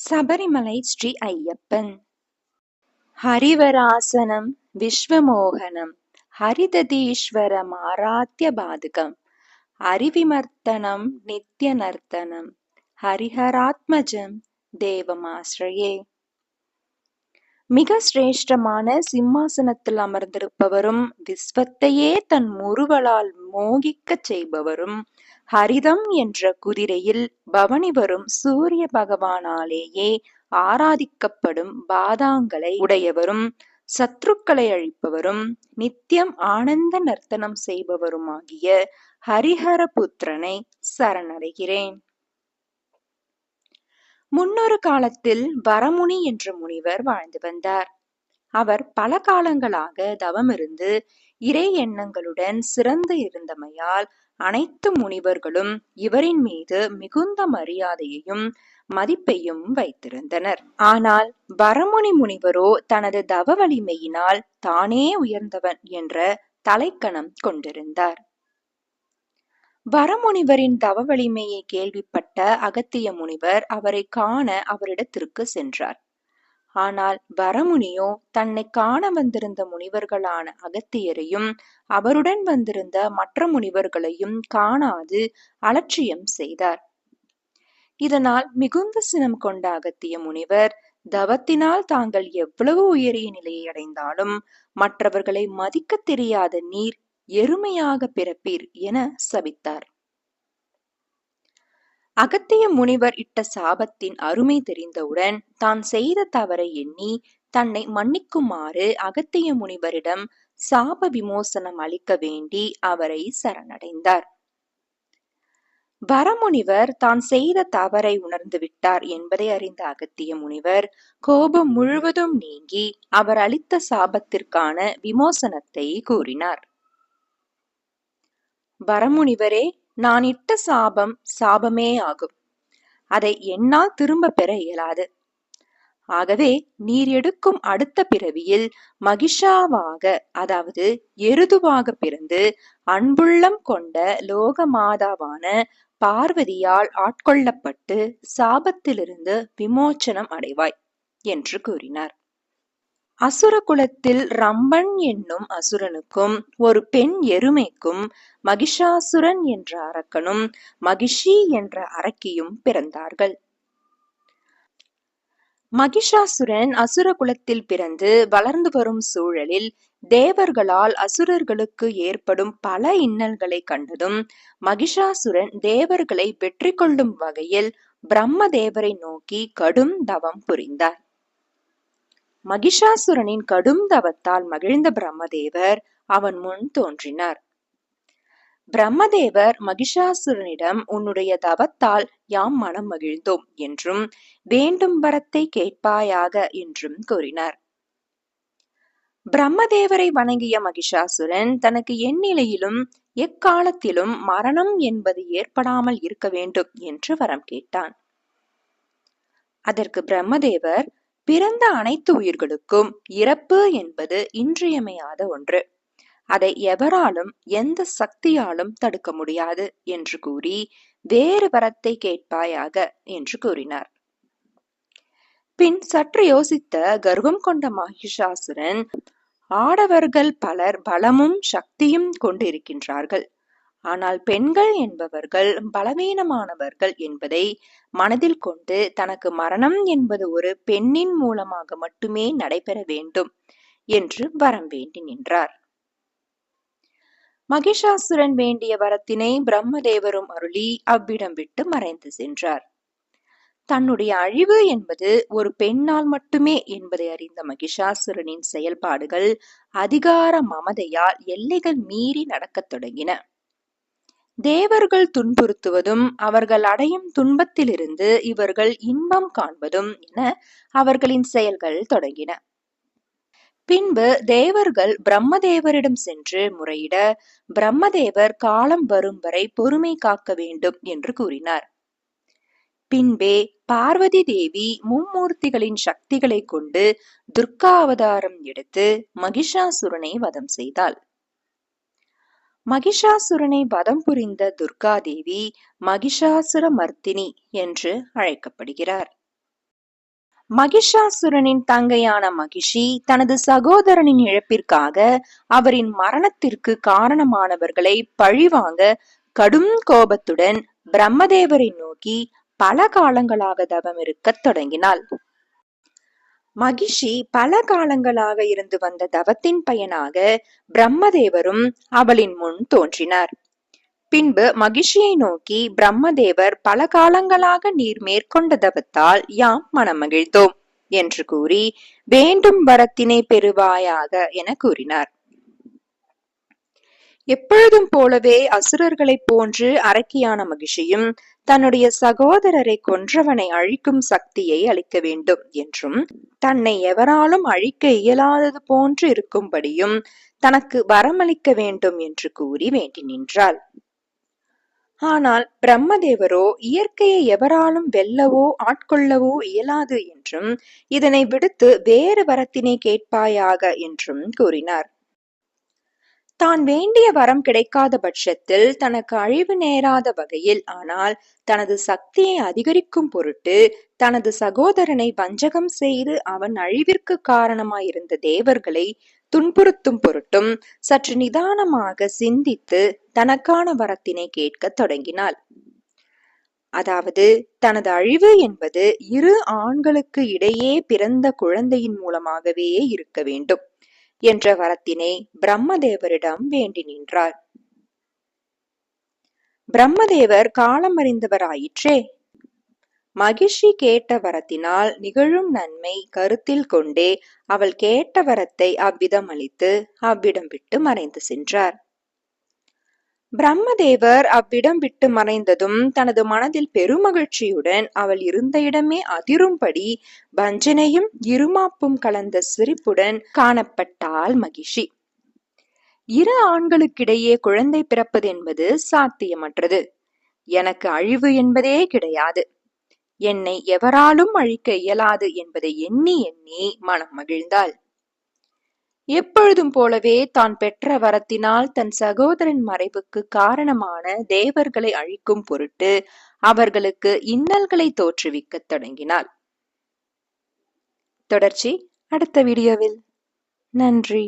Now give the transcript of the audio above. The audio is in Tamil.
சபரிமலை ஸ்ரீ ஐயப்பன். ஹரிவராசனம் விஸ்வமோகனம் ஹரிததீஸ்வரம் ஆராத்திய பாதுகம் அறிவிமர்த்தனம் நித்ய நர்த்தனம் ஹரிஹராத்மஜம் தேவமாஸ்ரயே மிக சிரேஷ்டமான சிம்மாசனத்தில் அமர்ந்திருப்பவரும் விஸ்வத்தையே தன் முறுவலால் மோகிக்கச் செய்பவரும் ஹரிதம் என்ற குதிரையில் பவனி வரும் சூரிய பகவானாலேயே ஆராதிக்கப்படும் பாதாங்களை உடையவரும் சத்ருக்களை அழிப்பவரும் நித்தியம் ஆனந்த நர்த்தனம் செய்பவருமாகிய ஹரிஹர புத்திரனை சரணடைகிறேன். முன்னொரு காலத்தில் வரமுனி என்ற முனிவர் வாழ்ந்து வந்தார். அவர் பல காலங்களாக தவமிருந்து இறை எண்ணங்களுடன் சிறந்து இருந்தமையால் அனைத்து முனிவர்களும் இவரின் மீது மிகுந்த மரியாதையையும் மதிப்பையும் வைத்திருந்தனர். ஆனால் வரமுனி முனிவரோ தனது தவ வலிமையினால் தானே உயர்ந்தவன் என்ற தலைக்கணம் கொண்டிருந்தார். வரமுனிவரின் தவ வலிமையை கேள்விப்பட்ட அகத்திய முனிவர் அவரை காண அவரிடத்திற்கு சென்றார். ஆனால் வரமுனியோ தன்னை காண வந்திருந்த முனிவர்களான அகத்தியரையும் அவருடன் வந்திருந்த மற்ற முனிவர்களையும் காணாது அலட்சியம் செய்தார். இதனால் மிகுந்த சினம் கொண்ட அகத்திய முனிவர் தவத்தினால் தாங்கள் எவ்வளவு உயரிய நிலையை அடைந்தாலும் மற்றவர்களை மதிக்க தெரியாத நீர் எருமையாக பிறப்பீர் என சபித்தார். அகத்திய முனிவர் இட்ட சாபத்தின் அருமை தெரிந்தவுடன் தான் செய்த தவறை எண்ணி தன்னை மன்னிக்குமாறு அகத்திய முனிவரிடம் சாப விமோசனம் அளிக்க வேண்டி அவரை சரணடைந்தார். வரமுனிவர் தான் செய்த தவறை உணர்ந்து விட்டார் என்பதை அறிந்த அகத்திய முனிவர் கோபம் முழுவதும் நீங்கி அவர் அளித்த சாபத்திற்கான விமோசனத்தை கூறினார். வரமுனிவரே நான் இட்ட சாபம் சாபமே ஆகும். அதை என்னால் திரும்ப பெற இயலாது. ஆகவே நீர் எடுக்கும் அடுத்த பிறவியில் மகிஷாவாக அதாவது எருதுவாக பிறந்து அன்புள்ளம் கொண்ட லோக மாதாவான பார்வதியால் ஆட்கொள்ளப்பட்டு சாபத்திலிருந்து விமோச்சனம் அடைவாய் என்று கூறினார். அசுர குலத்தில் ரம்பன் என்னும் அசுரனுக்கும் ஒரு பெண் எருமைக்கும் மகிஷாசுரன் என்ற அரக்கனும் மகிஷி என்ற அரக்கியும் பிறந்தார்கள். மகிஷாசுரன் அசுர குலத்தில் பிறந்து வளர்ந்து வரும் சூழலில் தேவர்களால் அசுரர்களுக்கு ஏற்படும் பல இன்னல்களை கண்டதும் மகிஷாசுரன் தேவர்களை வெற்றி கொள்ளும் வகையில் பிரம்ம தேவரை நோக்கி கடும் தவம் புரிந்தார். மகிஷாசுரனின் கடும் தவத்தால் மகிழ்ந்த பிரம்மதேவர் அவன் முன் தோன்றினார். பிரம்மதேவர் மகிஷாசுரனிடம் உன்னுடைய தவத்தால் யாம் மனம் மகிழ்ந்தோம் என்றும் வேண்டும் வரத்தை கேட்பாயாக என்றும் கூறினார். பிரம்மதேவரை வணங்கிய மகிஷாசுரன் தனக்கு எந்நிலையிலும் எக்காலத்திலும் மரணம் என்பது ஏற்படாமல் இருக்க வேண்டும் என்று வரம் கேட்டான். அதற்கு பிரம்மதேவர் பிறந்த அனைத்து உயிர்களுக்கும் இறப்பு என்பது இன்றியமையாத ஒன்று. அதை எவராலும் எந்த சக்தியாலும் தடுக்க முடியாது என்று கூறி வேறு வரத்தை கேட்பாயாக என்று கூறினார். பின் சற்று யோசித்த கர்வம் கொண்ட மகிஷாசுரன் ஆடவர்கள் பலர் பலமும் சக்தியும் கொண்டிருக்கின்றார்கள். ஆனால் பெண்கள் என்பவர்கள் பலவீனமானவர்கள் என்பதை மனதில் கொண்டு தனக்கு மரணம் என்பது ஒரு பெண்ணின் மூலமாக மட்டுமே நடைபெற வேண்டும் என்று வரம் வேண்டி நின்றார். மகிஷாசுரன் வேண்டிய வரத்தினை பிரம்மதேவரும் அருளி அவ்விடம் விட்டு மறைந்து சென்றார். தன்னுடைய அழிவு என்பது ஒரு பெண்ணால் மட்டுமே என்பதை அறிந்த மகிஷாசுரனின் செயல்பாடுகள் அதிகார மமதையால் எல்லைகள் மீறி நடக்கத் தொடங்கின. தேவர்கள் துன்புறுத்துவதும் அவர்கள் அடையும் துன்பத்திலிருந்து இவர்கள் இன்பம் காண்பதும் என அவர்களின் செயல்கள் தொடங்கின. பின்பு தேவர்கள் பிரம்மதேவரிடம் சென்று முறையிட பிரம்மதேவர் காலம் வரும் வரை பொறுமை காக்க வேண்டும் என்று கூறினார். பின்பே பார்வதி தேவி மும்மூர்த்திகளின் சக்திகளை கொண்டு துர்கா அவதாரம் எடுத்து மகிஷாசுரனை வதம் செய்தாள். மகிஷாசுரனை வதம் புரிந்த துர்காதேவி மகிஷாசுர மர்த்தினி என்று அழைக்கப்படுகிறார். மகிஷாசுரனின் தங்கையான மகிஷி தனது சகோதரனின் இழப்பிற்காக அவரின் மரணத்திற்கு காரணமானவர்களை பழிவாங்க கடும் கோபத்துடன் பிரம்மதேவரை நோக்கி பல காலங்களாக தவம் இருக்கத் தொடங்கினாள். மகிஷி பல காலங்களாக இருந்து வந்த தவத்தின் பயனாக பிரம்மதேவரும் அவளின் முன் தோன்றினார். பின்பு மகிஷியை நோக்கி பிரம்மதேவர் பல காலங்களாக நீர் மேற்கொண்ட தவத்தால் யாம் மனமகிழ்ந்தோம் என்று கூறி வேண்டும் வரத்தினை பெறுவாயாக என கூறினார். எப்பொழுதும் போலவே அசுரர்களைப் போன்று அரக்கியான மகிழ்ச்சியும் தன்னுடைய சகோதரரை கொன்றவனை அழிக்கும் சக்தியை அளிக்க வேண்டும் என்றும் தன்னை எவராலும் அழிக்க இயலாதது போன்று இருக்கும்படியும் தனக்கு வரமளிக்க வேண்டும் என்று கூறி வேண்டி நின்றாள். ஆனால் பிரம்மதேவரோ இயற்கையை எவராலும் வெல்லவோ ஆட்கொள்ளவோ இயலாது என்றும் இதனை விடுத்து வேறு வரத்தினை கேட்பாயாக என்றும் கூறினார். தான் வேண்டிய வரம் கிடைக்காத பட்சத்தில் தனக்கு அழிவு நேராத வகையில் ஆனால் தனது சக்தியை அதிகரிக்கும் பொருட்டு தனது சகோதரனை வஞ்சகம் செய்து அவன் அழிவிற்கு காரணமாயிருந்த தேவர்களை துன்புறுத்தும் பொருட்டும் சற்று நிதானமாக சிந்தித்து தனக்கான வரத்தினை கேட்க தொடங்கினாள். அதாவது தனது அழிவு என்பது இரு ஆண்களுக்கு இடையே பிறந்த குழந்தையின் மூலமாகவே இருக்க வேண்டும். என்ற வரத்தினை பிரம்மதேவரிடம் வேண்டி நின்றார். பிரம்மதேவர் காலம் அறிந்தவராயிற்றே. மகிழ்ச்சி கேட்ட வரத்தினால் நிகழும் நன்மை கருத்தில் கொண்டே அவள் கேட்ட வரத்தை அவ்விதம் அளித்து அவ்விடம் விட்டு மறைந்து சென்றார். பிரம்மதேவர் அவ்விடம் விட்டு மறைந்ததும் தனது மனதில் பெருமகிழ்ச்சியுடன் அவள் இருந்த இடமே அதிரும்படி வஞ்சனையும் இருமாப்பும் கலந்த சிரிப்புடன் காணப்பட்டாள் மகிஷி. இரு ஆண்களுக்கிடையே குழந்தை பிறப்பது என்பது சாத்தியமற்றது. எனக்கு அழிவு என்பதே கிடையாது. என்னை எவராலும் அழிக்க இயலாது என்பதை எண்ணி எண்ணி மனம் மகிழ்ந்தாள். எப்பொழுதும் போலவே தான் பெற்ற வரத்தினால் தன் சகோதரன் மறைவுக்கு காரணமான தேவர்களை அழிக்கும் பொருட்டு அவர்களுக்கு இன்னல்களை தோற்றுவிக்கத் தொடங்கினாள். தொடர்ச்சி அடுத்த வீடியோவில். நன்றி.